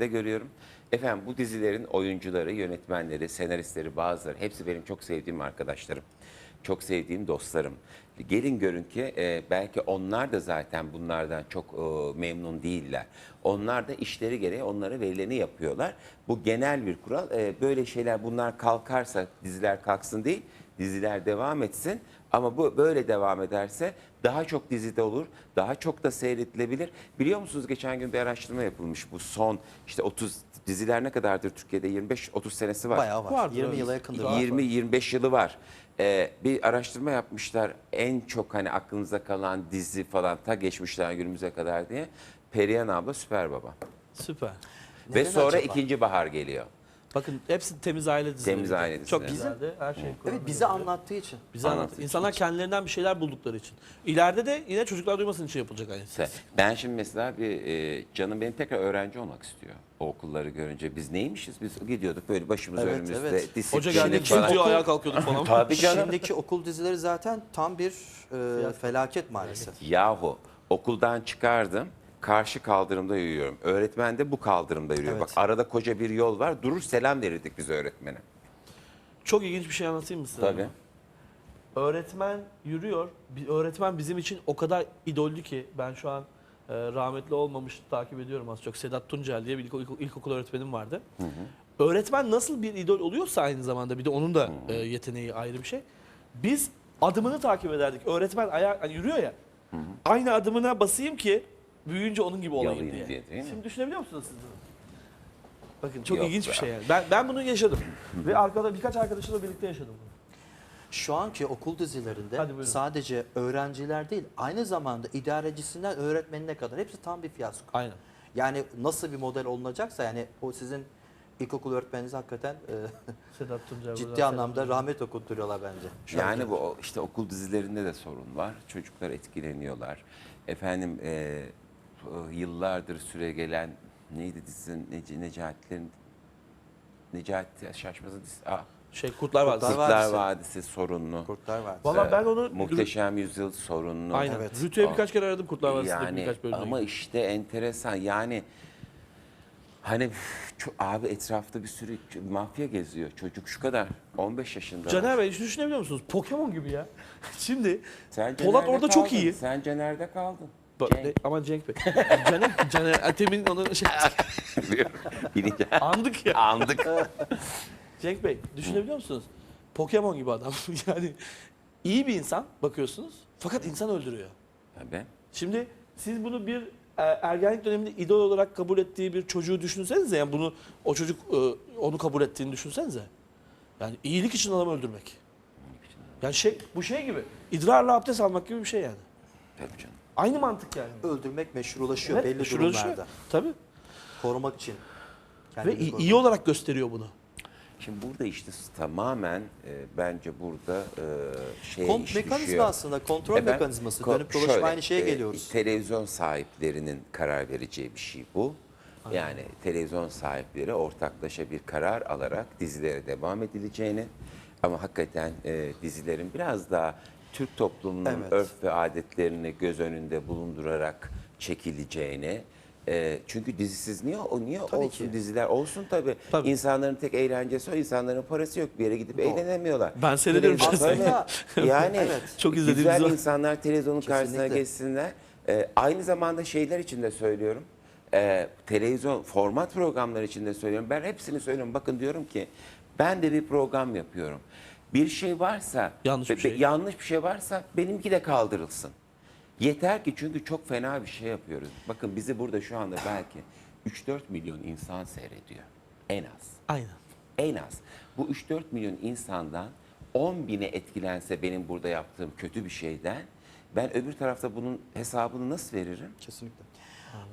dizilerde görüyorum. Efendim bu dizilerin oyuncuları, yönetmenleri, senaristleri bazıları hepsi benim çok sevdiğim arkadaşlarım. Çok sevdiğim dostlarım. Gelin görün ki e, belki onlar da zaten bunlardan çok e, memnun değiller. Onlar da işleri gereği onlara verileni yapıyorlar. Bu genel bir kural. E, böyle şeyler bunlar kalkarsa diziler kalksın değil, diziler devam etsin. Ama bu böyle devam ederse daha çok dizide olur, daha çok da seyredilebilir. Biliyor musunuz geçen gün bir araştırma yapılmış bu son işte 30 diziler ne kadardır Türkiye'de 25-30 senesi var. Bayağı var. Vardır, 20 evet. yıla yakındır. Daha- 20-25 yılı var. Ee, bir araştırma yapmışlar en çok hani aklınıza kalan dizi falan ta geçmişler günümüze kadar diye. Perihan abla Süper Baba. Süper. Ve Neden sonra acaba? ikinci bahar geliyor. Bakın hepsi temiz aile dizileri. Temiz aile Çok dizileri. güzeldi. Her şey Evet bize anlattığı için. Bize anlat. Anlattığı İnsanlar kendilerinden bir şeyler buldukları için. İleride de yine çocuklar duymasın için yapılacak aynısı. Ben şimdi mesela bir e, canım benim tekrar öğrenci olmak istiyor. O okulları görünce biz neymişiz? Biz gidiyorduk böyle başımız Evet, önümüzde. evet. disiplin Hoca geldi falan. çiziyor ayağa kalkıyorduk falan. Tabii canım. Şimdiki okul dizileri zaten tam bir e, felaket maalesef. Yahu okuldan çıkardım. Karşı kaldırımda yürüyorum. Öğretmen de bu kaldırımda yürüyor. Evet. Bak arada koca bir yol var. Durur selam verirdik biz öğretmene. Çok ilginç bir şey anlatayım mı size? Tabii. Öğretmen yürüyor. Bir öğretmen bizim için o kadar idollü ki ben şu an e, rahmetli olmamış takip ediyorum az çok. Sedat Tuncel diye bir ilk, ilk- ilkokul öğretmenim vardı. Öğretmen nasıl bir idol oluyorsa aynı zamanda bir de onun da e, yeteneği ayrı bir şey. Biz adımını takip ederdik. Öğretmen ayağa hani yürüyor ya. Aynı adımına basayım ki büyüyünce onun gibi olayım diye. diye, değil mi? Şimdi düşünebiliyor musunuz siz bunu? Bakın çok Yok ilginç be. bir şey yani. Ben, ben bunu yaşadım. Ve arkada birkaç arkadaşımla birlikte yaşadım bunu. Şu anki okul dizilerinde buyurun. sadece öğrenciler değil aynı zamanda idarecisinden öğretmenine kadar hepsi tam bir fiyasko. Aynen. Yani nasıl bir model olunacaksa yani o sizin ilkokul öğretmeniniz hakikaten e, Sedat Tuncel. ciddi buradan anlamda rahmet okutturuyorlar bence. Yani bu o- işte okul dizilerinde de sorun var. Çocuklar etkileniyorlar. Efendim e, yıllardır süre gelen neydi dizinin Nec Necatilerin Necati Şaşmaz'ın dizisi. Aa, Şey Kurtlar Vadisi. Kurtlar Kurtlar Vadisi. Vadisi sorunlu. Kurtlar var. Valla ben onu Muhteşem Yüzyıl sorunlu. Aynen. Evet. Rütü'ye birkaç kere aradım Kurtlar Vadisi'nde Yani birkaç bölümde. ama işte enteresan yani hani çok, abi etrafta bir sürü mafya geziyor. Çocuk şu kadar 15 yaşında. Caner Bey şunu düşünebiliyor musunuz? Pokemon gibi ya. Şimdi Sen Polat orada çok kaldın. iyi. Sen Caner'de kaldın. Cenk. ne- aman Cenk Bey. Caner, Caner Atem'in onu şey Birinci andık ya. andık. Cenk Bey düşünebiliyor musunuz? Pokemon gibi adam. yani iyi bir insan bakıyorsunuz fakat insan öldürüyor. Tabii. Şimdi siz bunu bir e, ergenlik döneminde idol olarak kabul ettiği bir çocuğu düşünsenize yani bunu o çocuk e, onu kabul ettiğini düşünsenize. Yani iyilik için adamı öldürmek. Yani şey bu şey gibi idrarla abdest almak gibi bir şey yani. Tabii canım. Aynı mantık yani. Öldürmek meşrulaşıyor Evet, belli şurada durumlarda. Tabii. Korumak için. Ve iyi, korumak. iyi olarak gösteriyor bunu. Şimdi burada işte tamamen e, bence burada e, şeye Kont iş mekanizma düşüyor. aslında kontrol Efendim, mekanizması. ko- Dönüp dolaşıp aynı şeye e, geliyoruz. Televizyon sahiplerinin karar vereceği bir şey bu. Yani televizyon sahipleri ortaklaşa bir karar alarak dizilere devam edileceğini ama hakikaten e, dizilerin biraz daha Türk toplumunun Evet. örf ve adetlerini göz önünde bulundurarak çekileceğini e, çünkü dizisiz niye o niye Tabii olsun ki. diziler olsun tabii. Tabii. İnsanların tek eğlencesi o insanların parası yok bir yere gidip eğlenemiyorlar. Ben seyrederim Televizyon- Aslında- yani Evet. Çok güzel insanlar televizyonun karşısına geçsinler. Ee, aynı zamanda şeyler için de söylüyorum. Ee, televizyon format programları için de söylüyorum. Ben hepsini söylüyorum. Bakın diyorum ki ben de bir program yapıyorum. Bir şey varsa, Yanlış bir be- şey. yanlış bir şey varsa benimki de kaldırılsın. Yeter ki çünkü çok fena bir şey yapıyoruz. Bakın bizi burada şu anda belki 3-4 milyon insan seyrediyor. En az. Aynen. En az. Bu 3-4 milyon insandan 10 bine etkilense benim burada yaptığım kötü bir şeyden ben öbür tarafta bunun hesabını nasıl veririm? Kesinlikle.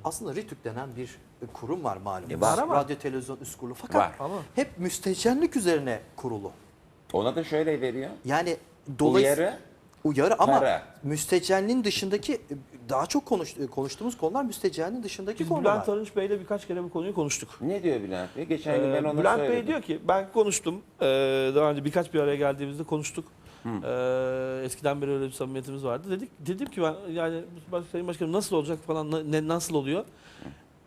Aslında RİTÜK denen bir kurum var malum. E, var ama- Radyo televizyon üst kurulu. Fakat Var. Ama- hep müstehcenlik üzerine kurulu. Ona da şöyle veriyor. Yani dolayısıyla Uyarı, uyarı ama para. müstehcenliğin dışındaki daha çok konuş, konuştuğumuz konular müstehcenliğin dışındaki Biz konular. Bülent Arınç Bey'le birkaç kere bu konuyu konuştuk. Ne diyor Bülent Bey? Geçen gün ben Ee, ona Bülent söyledim. Bey diyor ki ben konuştum. Ee, daha önce birkaç bir araya geldiğimizde konuştuk. Ee, eskiden beri öyle bir samimiyetimiz vardı. Dedik dedim ki ben yani Sayın Başkanım nasıl olacak falan ne nasıl oluyor?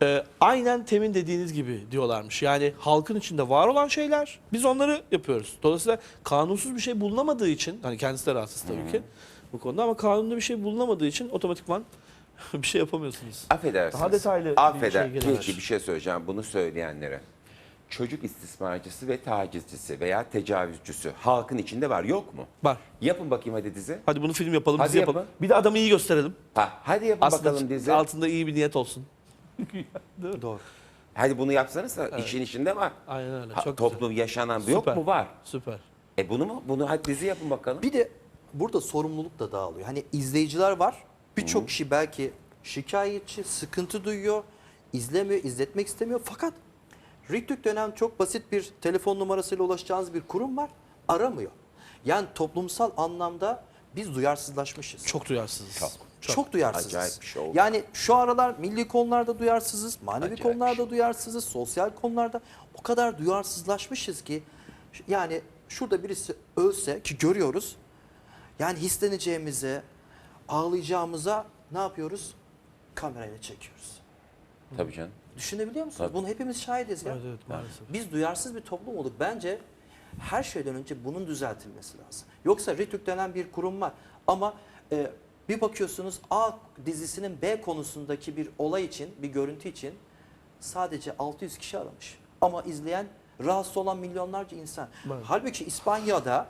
Ee, aynen temin dediğiniz gibi diyorlarmış. Yani halkın içinde var olan şeyler biz onları yapıyoruz. Dolayısıyla kanunsuz bir şey bulunamadığı için hani kendisi de rahatsız tabii ki bu konuda ama kanunda bir şey bulunamadığı için otomatikman bir şey yapamıyorsunuz. Affedersiniz. Daha detaylı bir Affeder. şey gelir. Peki bir şey söyleyeceğim bunu söyleyenlere. Çocuk istismarcısı ve tacizcisi veya tecavüzcüsü halkın içinde var yok mu? Var. Yapın bakayım hadi dizi. Hadi bunu film yapalım, Hadi dizi yapalım. yapın. Bir de adamı iyi gösterelim. Ha, hadi yapın Aslında bakalım dizi. altında iyi bir niyet olsun. Doğru. Hadi bunu yapsanız da işin içinde var. Aynen öyle. Ha, Çok toplum yaşanan yok Süper. mu var? Süper. E bunu mu? Bunu hadi dizi yapın bakalım. Bir de burada sorumluluk da dağılıyor. Hani izleyiciler var. Birçok kişi belki şikayetçi, sıkıntı duyuyor, izlemiyor, izletmek istemiyor. Fakat Rütük dönem çok basit bir telefon numarasıyla ulaşacağınız bir kurum var. Aramıyor. Yani toplumsal anlamda biz duyarsızlaşmışız. Çok duyarsızız. Çok, duyarsızız. Acayip bir şey oldu. Yani şu aralar milli konularda duyarsızız, manevi Acayip konularda şey. duyarsızız, sosyal konularda o kadar duyarsızlaşmışız ki yani şurada birisi ölse ki görüyoruz. Yani hisleneceğimize, ağlayacağımıza ne yapıyoruz? Kamerayla çekiyoruz. Tabii canım. Düşünebiliyor musunuz? Tabii. Bunu hepimiz şahidiz ya. Evet, evet, maalesef. Biz duyarsız bir toplum olduk. Bence her şeyden önce bunun düzeltilmesi lazım. Yoksa RTÜK denen bir kurum var ama e, bir bakıyorsunuz A dizisinin B konusundaki bir olay için, bir görüntü için sadece 600 kişi aramış. Ama izleyen rahatsız olan milyonlarca insan. Evet. Halbuki İspanya'da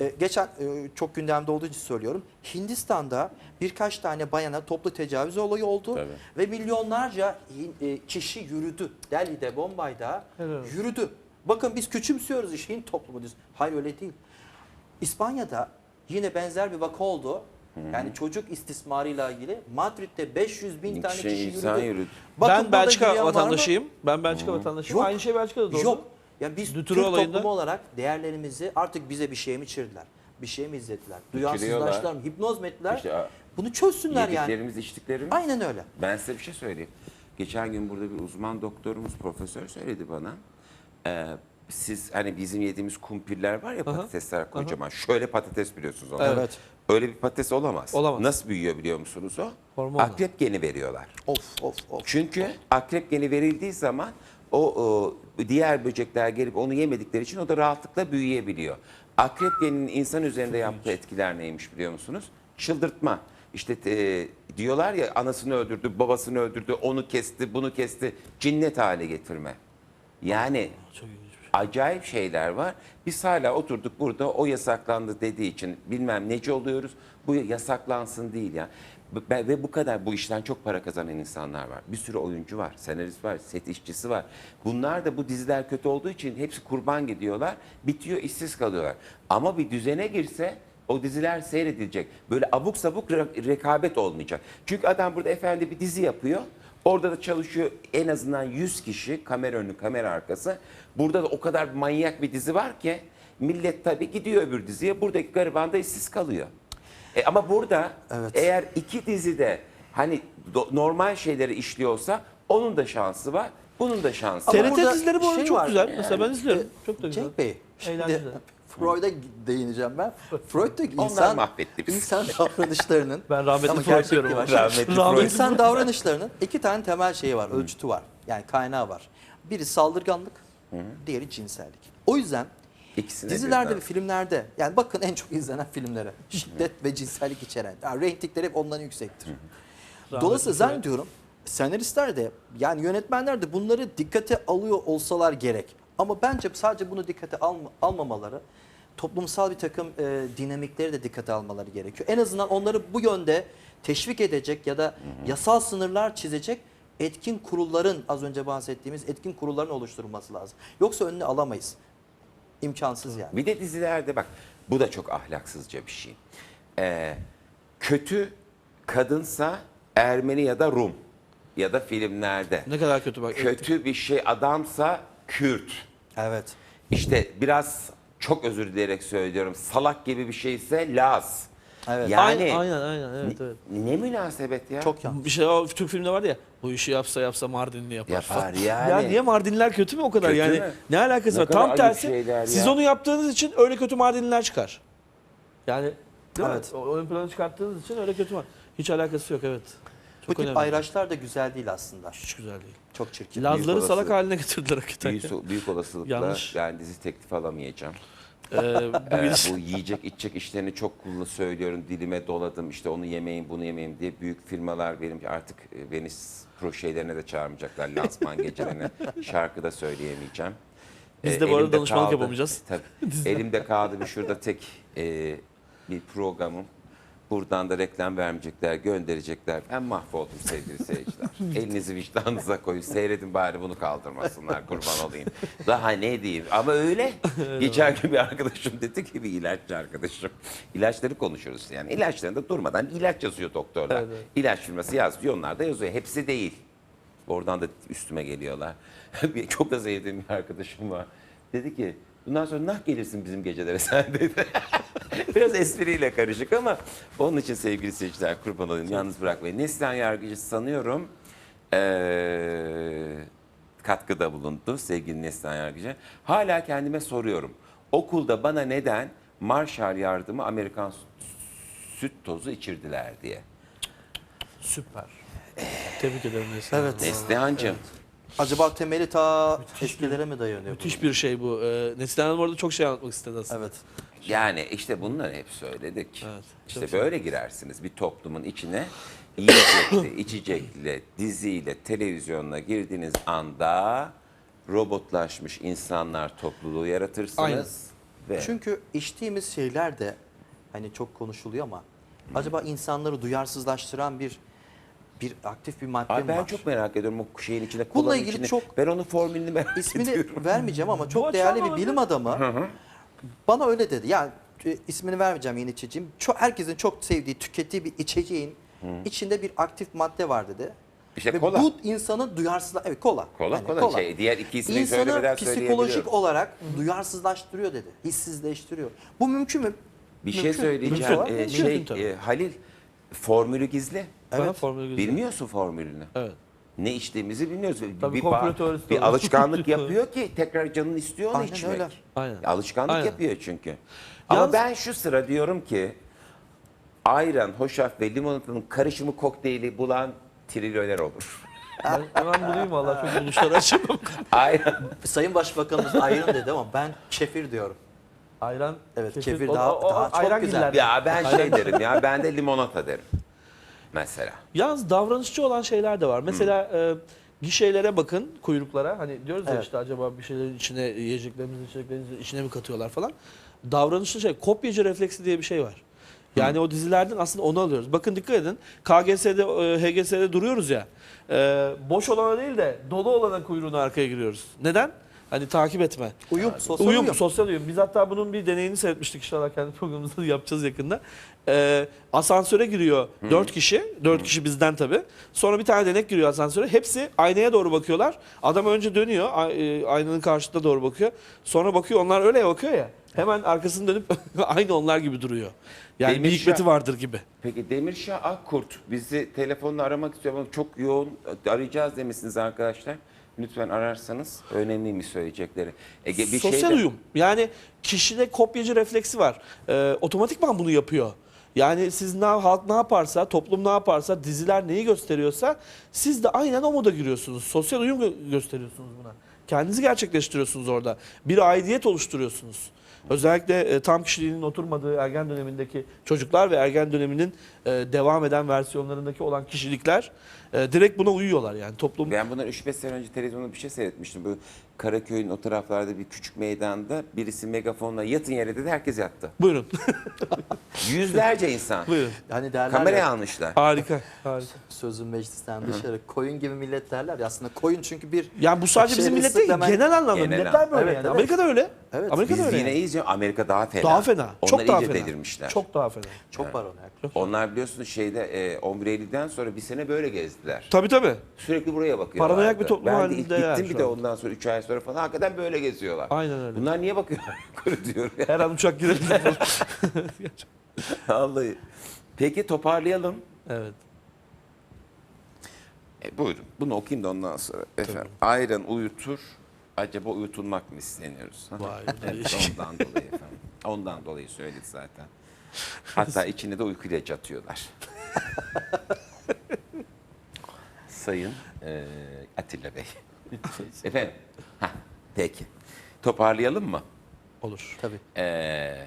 e, geçen e, çok gündemde olduğu için söylüyorum. Hindistan'da birkaç tane bayana toplu tecavüz olayı oldu Tabii. ve milyonlarca e, kişi yürüdü. Delhi'de, Bombay'da Evet. yürüdü. Bakın biz küçümsüyoruz işte Hint toplumu diyoruz. Hayır öyle değil. İspanya'da yine benzer bir vaka oldu. Yani çocuk istismarıyla ilgili Madrid'de 500 bin tane kişi kişi insan yürüdü. yürüdü. Bakın ben burada Belçika yürüyen var mı? vatandaşıyım. Ben Belçika vatandaşıyım. Yok. Aynı şey Belçika'da da oldu. Yok. Yani biz Dütürü Türk olayında- toplumu olarak değerlerimizi artık bize bir şey mi içirdiler? Bir şey mi izlettiler? Duyarsızlaştılar mı? Hipnoz mu ettiler? İşte, a- Bunu çözsünler yani. Yediklerimiz, içtiklerimiz. Aynen öyle. Ben size bir şey söyleyeyim. Geçen gün burada bir uzman doktorumuz, profesör söyledi bana. Ee, siz hani bizim yediğimiz kumpirler var ya patatesler kocaman. Şöyle patates biliyorsunuz onu. Evet. Öyle bir patates olamaz. Olamaz. Nasıl büyüyor biliyor musunuz o? Hormonla. Akrep geni veriyorlar. Of of of. Çünkü akrep geni verildiği zaman o, o diğer böcekler gelip onu yemedikleri için o da rahatlıkla büyüyebiliyor. Akrep geninin insan üzerinde yaptığı etkiler neymiş biliyor musunuz? Çıldırtma. İşte e, diyorlar ya anasını öldürdü, babasını öldürdü, onu kesti, bunu kesti. Cinnet hale getirme. Yani Acayip şeyler var. Biz hala oturduk burada o yasaklandı dediği için bilmem neci oluyoruz. Bu yasaklansın değil ya. Ve bu kadar bu işten çok para kazanan insanlar var. Bir sürü oyuncu var, senarist var, set işçisi var. Bunlar da bu diziler kötü olduğu için hepsi kurban gidiyorlar. Bitiyor, işsiz kalıyorlar. Ama bir düzene girse o diziler seyredilecek. Böyle abuk sabuk re- rekabet olmayacak. Çünkü adam burada efendi bir dizi yapıyor. Orada da çalışıyor en azından 100 kişi kamera önü kamera arkası. Burada da o kadar manyak bir dizi var ki millet tabii gidiyor öbür diziye. Buradaki gariban da işsiz kalıyor. E ama burada Evet. eğer iki dizide hani do- normal şeyleri işliyorsa onun da şansı var. Bunun da şansı Ama var. TRT dizileri bu arada şey çok var. güzel. Mesela ben izliyorum. Çok da güzel. Cenk Bey, şimdi Eğlenceli. Freud'a değineceğim ben. Freud'daki Onlar insan, mahvetti bizi. insan davranışlarının Ben rahmetli Ama Freud gerçek diyorum. var. Rahmetli Rahmetli Freud. İnsan davranışlarının iki tane temel şeyi var, ölçütü var. Yani kaynağı var. Biri saldırganlık, diğeri cinsellik. O yüzden İkisine dizilerde birden. ve filmlerde, yani bakın en çok izlenen filmlere, şiddet ve cinsellik içeren, yani reytingleri hep ondan yüksektir. Dolayısıyla Freud. zannediyorum senaristler de yani yönetmenler de bunları dikkate alıyor olsalar gerek. Ama bence sadece bunu dikkate alma- almamaları, toplumsal bir takım e, dinamikleri de dikkate almaları gerekiyor. En azından onları bu yönde teşvik edecek ya da yasal sınırlar çizecek etkin kurulların az önce bahsettiğimiz etkin kurulların oluşturulması lazım. Yoksa önüne alamayız. İmkansız yani. Bir de dizilerde bak bu da çok ahlaksızca bir şey. Ee, kötü kadınsa Ermeni ya da Rum ya da filmlerde. Ne kadar kötü bak. Kötü bir şey adamsa Kürt. Evet. İşte biraz çok özür dileyerek söylüyorum. Salak gibi bir şeyse Laz. Evet. Yani Aynen, aynen. Evet, evet. ne, ne münasebet ya? Çok yanlış. Bir şey o Türk filmde var ya bu işi yapsa yapsa Mardinli yapar. Yapar yani. Ya niye Mardinliler kötü mü o kadar Kötü yani? mü? Ne alakası Ne var? kadar Tam ayıp tersi. şeyler Siz ya. onu yaptığınız için öyle kötü Mardinliler çıkar. Yani değil Evet. mi? O ön plana çıkarttığınız için öyle kötü var. Hiç alakası yok evet. Bu Çok tip önemli. ayraçlar da güzel değil aslında. Hiç güzel değil. Çok çirkin. Lazları salak haline getirdiler hakikaten. Büyük, büyük olasılıkla Yanlış. yani dizi teklif alamayacağım. Ee, Ee, bu yiyecek içecek işlerini çok kullanı söylüyorum. Dilime doladım işte onu yemeyin bunu yemeyin diye büyük firmalar benim artık e, beni s- pro şeylerine de çağırmayacaklar lansman gecelerine. Şarkı da söyleyemeyeceğim. Biz Ee, de bu arada elimde danışmanlık yapamayacağız. Tabii. elimde kaldı bir şurada tek e, bir programım. Buradan da reklam vermeyecekler, gönderecekler. Ben mahvoldum sevgili seyirciler. Elinizi vicdanınıza koyun. Seyredin bari bunu kaldırmasınlar kurban olayım. Daha ne diyeyim ama öyle. Geçen gün bir arkadaşım dedi ki bir ilaççı arkadaşım. İlaçları konuşuyoruz yani. İlaçlarında durmadan ilaç yazıyor doktorlar. Evet. İlaç firması yazıyor onlar da yazıyor. Hepsi değil. Oradan da üstüme geliyorlar. Çok da sevdiğim bir arkadaşım var. Dedi ki bundan sonra nah gelirsin bizim gecelere sen dedi. Biraz espriyle karışık ama onun için sevgili seyirciler kurban olayım yalnız bırakmayın. Neslihan Yargıcı sanıyorum eee, katkıda bulundu sevgili Neslihan Yargıcı. Hala kendime soruyorum. Okulda bana neden Marshall yardımı Amerikan süt tozu içirdiler diye. Süper. Tebrik ederim Neslihan. Evet. Hanım. Neslihan'cığım Acaba temeli ta eskilere mi dayanıyor? Müthiş bir şey bu. Ee, Neslihan Hanım orada çok şey anlatmak istedi aslında. Evet. Yani işte bunları hep söyledik. Evet, işte böyle girersiniz bir toplumun içine. Yiyecekle, içecekle, diziyle, televizyonla girdiğiniz anda robotlaşmış insanlar topluluğu yaratırsınız. Aynen. Ve Çünkü içtiğimiz şeyler de hani çok konuşuluyor ama acaba insanları duyarsızlaştıran bir bir aktif bir madde Ay mi ben var? çok merak ediyorum o şeyin içinde, Bununla ilgili içinde. çok- Ben onun formülünü merak İsmini ediyorum. vermeyeceğim ama çok değerli bir bilim adamı bana öyle dedi. Yani e, ismini vermeyeceğim yeni içeceğim. Çok, herkesin çok sevdiği, tükettiği bir içeceğin içinde bir aktif madde var dedi. İşte Ve kola. bu insanı duyarsızla evet kola. Kola, Yani kola, şey diğer iki ismini İnsanı söylemeden psikolojik söyleyebiliyorum. olarak duyarsızlaştırıyor dedi. Hissizleştiriyor. Bu mümkün mü? Bir şey Mümkün. söyleyeceğim. Mümkün? Ee, Mümkün şey tabii. e, Halil formülü gizli. Evet. formülü güzel. Bilmiyorsun formülünü. Evet. Ne içtiğimizi bilmiyoruz. Tabii bir komplo ba- teorisi bir alışkanlık yapıyor ki tekrar canın istiyor onu Aynen içmek. öyle. Aynen. Alışkanlık Aynen. yapıyor çünkü. Ama Yalnız- ben şu sıra diyorum ki ayran, hoşaf ve limonatanın karışımı kokteyli bulan trilyoner olur. Ben hemen bulayım valla çok buluşları açamam. Ayran. Sayın Başbakanımız ayran dedi ama ben kefir diyorum. Ayran. Evet, kefir, daha- o- o daha çok ayran güzel. giller. Ya ben şey derim ya ben de limonata derim. Mesela. Yalnız davranışçı olan şeyler de var. Mesela e, gişelere bakın, kuyruklara. Hani diyoruz ya Evet. işte acaba bir şeylerin içine, yiyeceklerimizin, içeceklerimizin içine mi katıyorlar falan. Davranışlı şey, kopyacı refleksi diye bir şey var. Yani o dizilerden aslında onu alıyoruz. Bakın dikkat edin. KGS'de, e, HGS'de duruyoruz ya. e, boş olana değil de dolu olana kuyruğuna arkaya giriyoruz. Neden? Hani takip etme. Uyum, sosyal uyum, uyum. sosyal uyum. Biz hatta bunun bir deneyini seyretmiştik inşallah kendi programımızda da yapacağız yakında. Ee, asansöre giriyor dört kişi, dört kişi bizden tabii. Sonra bir tane denek giriyor asansöre. Hepsi aynaya doğru bakıyorlar. Adam önce dönüyor, e, aynanın karşısında doğru bakıyor. Sonra bakıyor, onlar öyle bakıyor ya. Hemen arkasını dönüp aynı onlar gibi duruyor. Yani Demir bir hikmeti Şah- vardır gibi. Peki Demirşah Akkurt bizi telefonla aramak istiyor ama çok yoğun arayacağız demişsiniz arkadaşlar. Lütfen ararsanız önemliymiş söyleyecekleri. Ege bir Sosyal şey de- uyum. Yani kişide kopyacı refleksi var. Ee, otomatikman bunu yapıyor. Yani siz ne halk ne yaparsa, toplum ne yaparsa, diziler neyi gösteriyorsa siz de aynen o moda giriyorsunuz. Sosyal uyum gö- gösteriyorsunuz buna. Kendinizi gerçekleştiriyorsunuz orada. Bir aidiyet oluşturuyorsunuz. Özellikle e, tam kişiliğinin oturmadığı ergen dönemindeki çocuklar ve ergen döneminin e, devam eden versiyonlarındaki olan kişilikler e, direkt buna uyuyorlar yani toplum. Ben bundan 3-5 sene önce televizyonda bir şey seyretmiştim. Bu Karaköy'ün o taraflarda bir küçük meydanda birisi megafonla yatın yere dedi herkes yattı. Buyurun. Yüzlerce insan. Buyurun. Hani derler Kameraya ya, almışlar. Harika. Harika. sözün meclisten dışarı koyun gibi millet derler ya aslında koyun çünkü bir Yani bu sadece bizim millet değil, genel anlamda Genel milletler böyle Evet, yani. evet. Amerika'da öyle. Evet. Amerika'da Biz öyle. yine yani. iyiyiz. ya, Amerika daha fena. Daha fena. Onlar çok daha iyice fena. delirmişler. Çok daha fena. çok var ona. Onlar biliyorsunuz şeyde e, Ombreli'den sonra bir sene böyle gezdiler. Tabii tabii. Sürekli buraya bakıyorlar. Paranoyak bir toplum Ben de halindeler gittim bir şu de an. ondan sonra 3 ay sonra falan hakikaten böyle geziyorlar. Aynen öyle. Bunlar niye bakıyorlar yukarı diyorum ya. Her an uçak girebilir. Vallahi. Peki toparlayalım. evet. E, buyurun. Bunu okuyayım da ondan sonra. Efendim. Ayran uyutur. Acaba uyutulmak mı isteniyoruz? Vay, Evet, ondan dolayı efendim. Ondan dolayı söyledi zaten. Hatta içine de uyku ilacı atıyorlar. Sayın e, Atilla Bey. Efendim? Hah, peki. Toparlayalım mı? Olur. Tabii. Ee,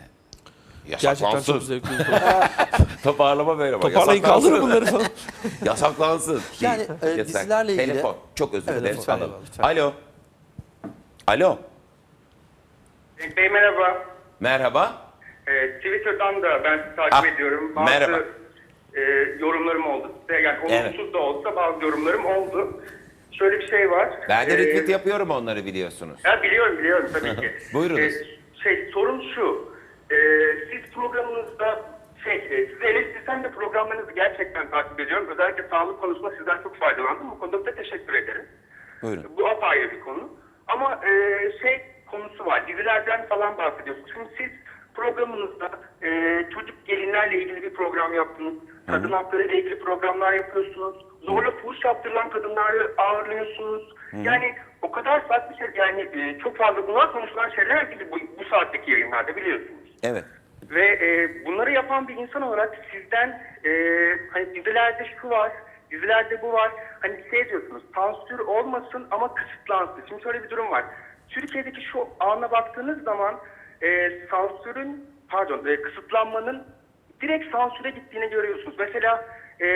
Gerçekten yasaklansın. çok zevkli bir. Toparlama böyle bak. Toparlayın yasaklansın. kaldırın bunları falan. Yasaklansın. Yani, Değil, e, dizilerle ilgili- Telefon. Çok özür Evet, dilerim. lütfen, Alalım. lütfen. Alo. Alo. Cenk Bey merhaba. Merhaba. Ee, Twitter'dan da ben sizi takip Ah, ediyorum. Bazı merhaba. e, yorumlarım oldu. size. Yani Evet. olumsuz da olsa bazı yorumlarım oldu. Şöyle bir şey var. Ben de Ee, retweet yapıyorum onları biliyorsunuz. Ya biliyorum biliyorum tabii ki. Buyurunuz. Ee, şey sorun şu. Ee, siz programınızda şey, e, sizi eleştirsem de programlarınızı gerçekten takip ediyorum. Özellikle sağlık konusunda sizden çok faydalandım. Bu konuda da teşekkür ederim. Buyurun. Bu apayrı bir konu. Ama e, şey konusu var. Dizilerden falan bahsediyorsunuz. Şimdi siz programınızda e, çocuk gelinlerle ilgili bir program yaptınız. Kadın hakları ile ilgili programlar yapıyorsunuz. Zorla fuhuş yaptırılan kadınları ağırlıyorsunuz. Yani o kadar farklı şey yani e, çok fazla bunlar konuşulan şeyler gibi bu, bu saatteki yayınlarda biliyorsunuz. Evet. Ve e, bunları yapan bir insan olarak sizden e, hani dizilerde şu var, dizilerde bu var. Hani şey diyorsunuz, sansür olmasın ama kısıtlansın. Şimdi şöyle bir durum var. Türkiye'deki şu ana baktığınız zaman e, sansürün, pardon, e, kısıtlanmanın direkt sansüre gittiğini görüyorsunuz. Mesela e,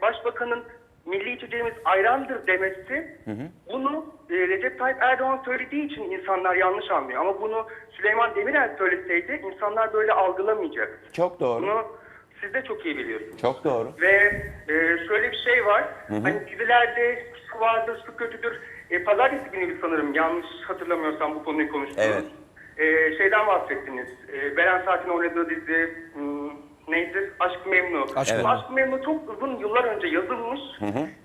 Başbakanın milli içeceğimiz ayrandır demesi bunu e, Recep Tayyip Erdoğan söylediği için insanlar yanlış anlıyor. Ama bunu Süleyman Demirel söyleseydi insanlar böyle algılamayacak. Çok doğru. Bunu siz de çok iyi biliyorsunuz. Çok doğru. Ve e, şöyle bir şey var. Hani dizilerde şu vardır, şu kötüdür. E, Pazartesi günü sanırım yanlış hatırlamıyorsam bu konuyu konuştunuz. Evet. E, şeyden bahsettiniz. E, Beren Saat'in oynadığı dizi hmm, neydi? Aşk Memnu. Bu Memnu. Aşk Memnu çok uzun yıllar önce yazılmış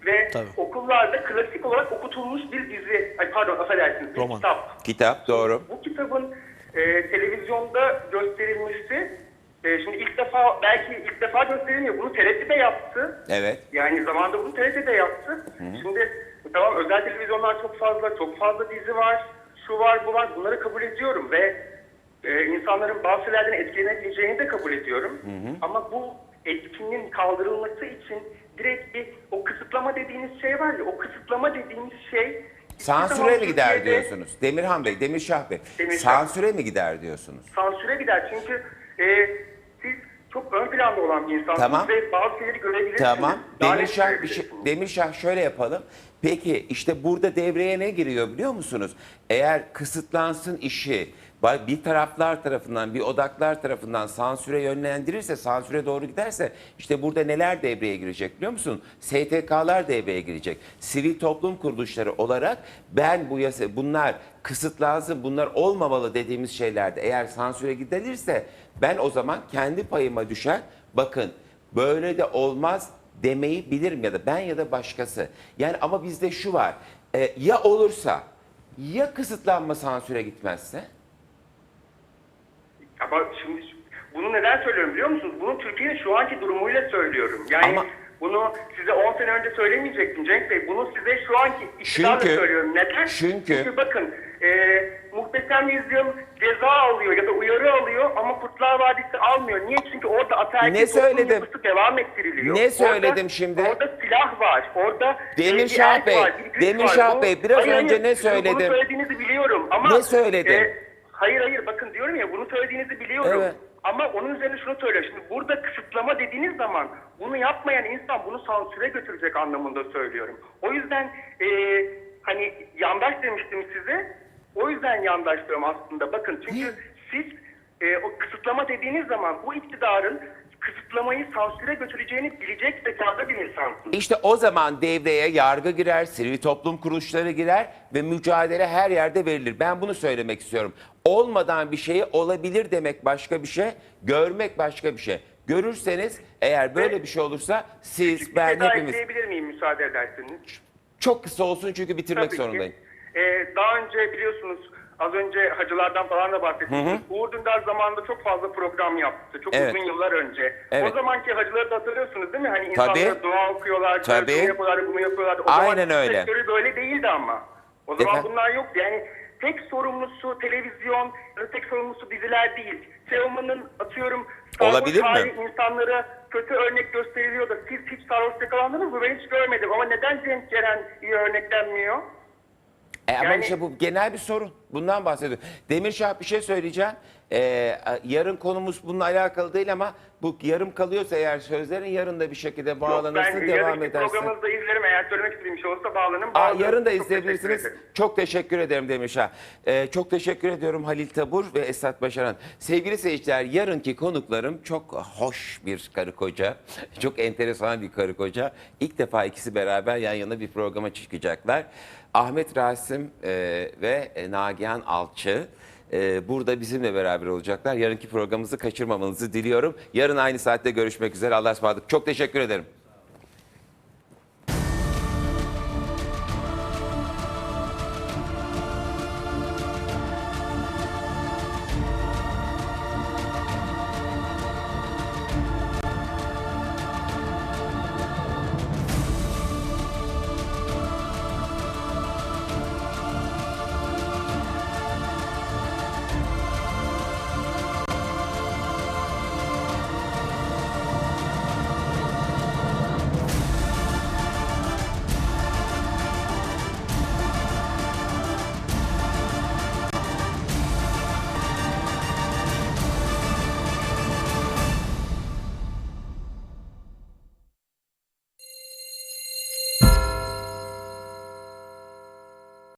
ve Tabii. okullarda klasik olarak okutulmuş bir dizi. Ay pardon affedersiniz. Bir Roman. kitap. Kitap doğru. Bu kitabın e, televizyonda gösterilmesi e, şimdi ilk defa belki ilk defa gösterilmiyor. Bunu TRT de yaptı. Evet. Yani zamanında bunu TRT de yaptı. Şimdi tamam özel televizyonlar çok fazla, çok fazla dizi var. Şu var, bu var. Bunları kabul ediyorum ve e, insanların bazı şeylerden etkilenebileceğini de kabul ediyorum. Ama bu etkinin kaldırılması için direkt bir o kısıtlama dediğiniz şey var ya, o kısıtlama dediğimiz şey Sansüre mi gider Türkiye'de- diyorsunuz? Demirhan Bey, Demirşah Bey. Demirşah. Sansüre mi gider diyorsunuz? sansüre gider. Çünkü e, siz çok ön planda olan bir insansınız Tamam. ve bazı şeyleri görebilirsiniz. Tamam. Demirşah, bir şey. Demirşah şöyle yapalım. Peki işte burada devreye ne giriyor biliyor musunuz? Eğer kısıtlansın işi bir taraflar tarafından, bir odaklar tarafından sansüre yönlendirirse, sansüre doğru giderse işte burada neler devreye girecek biliyor musun? STK'lar devreye girecek. Sivil toplum kuruluşları olarak ben bu yasa, bunlar kısıtlansın, bunlar olmamalı dediğimiz şeylerde eğer sansüre gidilirse ben o zaman kendi payıma düşen bakın böyle de olmaz demeyi bilirim ya da ben ya da başkası. Yani ama bizde şu var. e, ya olursa ya kısıtlanma sansüre gitmezse? Ama şimdi bunu neden söylüyorum biliyor musunuz? Bunu Türkiye'nin şu anki durumuyla söylüyorum. Yani Ama- bunu size 10 sene önce söylemeyecektim Cenk Bey. Bunu size şu anki iktidarla Çünkü- söylüyorum. Neden? çünkü- bakın, bakın e, Muhteşem Yüzyıl ceza alıyor ya da uyarı alıyor ama Kurtlar Vadisi almıyor. Niye? Çünkü orada ataerkil toplum söyledim? yapısı devam ettiriliyor. Ne söyledim Orada- şimdi? Orada silah var. Orada Demirşah bir erk Bey, var, var. Bu- Bey, biraz Hayır, önce hayır, ne sizin Bunu söyledim? söylediğinizi biliyorum ama... Ne söyledim? e, hayır hayır bakın diyorum ya bunu söylediğinizi biliyorum. Evet. Ama onun üzerine şunu söylüyor. Şimdi burada kısıtlama dediğiniz zaman bunu yapmayan insan bunu sansüre götürecek anlamında söylüyorum. O yüzden e, hani yandaş demiştim size. O yüzden yandaş diyorum aslında. Bakın çünkü siz e, o kısıtlama dediğiniz zaman bu iktidarın kısıtlamayı sansüre götüreceğini bilecek zekada bir insansınız. İşte o zaman devreye yargı girer, sivil toplum kuruluşları girer ve mücadele her yerde verilir. Ben bunu söylemek istiyorum. Olmadan bir şeyi olabilir demek başka bir şey, görmek başka bir şey. Görürseniz eğer böyle bir şey olursa siz, ben şey daha hepimiz ekleyebilir miyim müsaade ederseniz? çok kısa olsun çünkü bitirmek Tabii ki. zorundayım. Ee, daha önce biliyorsunuz az önce hacılardan falan da bahsettik. Uğur Dündar zamanında çok fazla program yaptı. Çok Evet. uzun yıllar önce. Evet. O zamanki hacıları da hatırlıyorsunuz değil mi? Hani Tabii. insanlara dua okuyorlar, Tabii. şunu yapıyorlar, bunu yapıyorlar. O Aynen zaman öyle. sektörü böyle değildi ama. O zaman Efendim? bunlar yoktu. Yani tek sorumlusu televizyon, ya da tek sorumlusu diziler değil. Teoman'ın atıyorum sağlık Olabilir mi? insanlara kötü örnek gösteriliyor da siz hiç sarhoş yakalandınız mı? Ben hiç görmedim ama neden Cenk Ceren iyi örneklenmiyor? E ama Yani- işte bu genel bir sorun. Bundan bahsediyorum. Demirşah bir şey söyleyeceğim. Ee, yarın konumuz bununla alakalı değil ama bu yarım kalıyorsa eğer sözlerin yarın da bir şekilde Yok, bağlanırsın ben devam edersin. programınızı da izlerim. Eğer söylemek istediğim şey olsa bağlanın. Aa, Bağlanın. yarın da Çok teşekkür izleyebilirsiniz. ederim. Çok teşekkür ederim Demirşah. Ee, çok teşekkür ediyorum Halil Tabur ve Esat Başaran. Sevgili seyirciler yarınki konuklarım çok hoş bir karı koca. Çok enteresan bir karı koca. İlk defa ikisi beraber yan yana bir programa çıkacaklar. Ahmet Rasim e, ve e, Nagihan Alçı. E, burada bizimle beraber olacaklar. Yarınki programımızı kaçırmamanızı diliyorum. Yarın aynı saatte görüşmek üzere. Allah'a ısmarladık. Çok teşekkür ederim.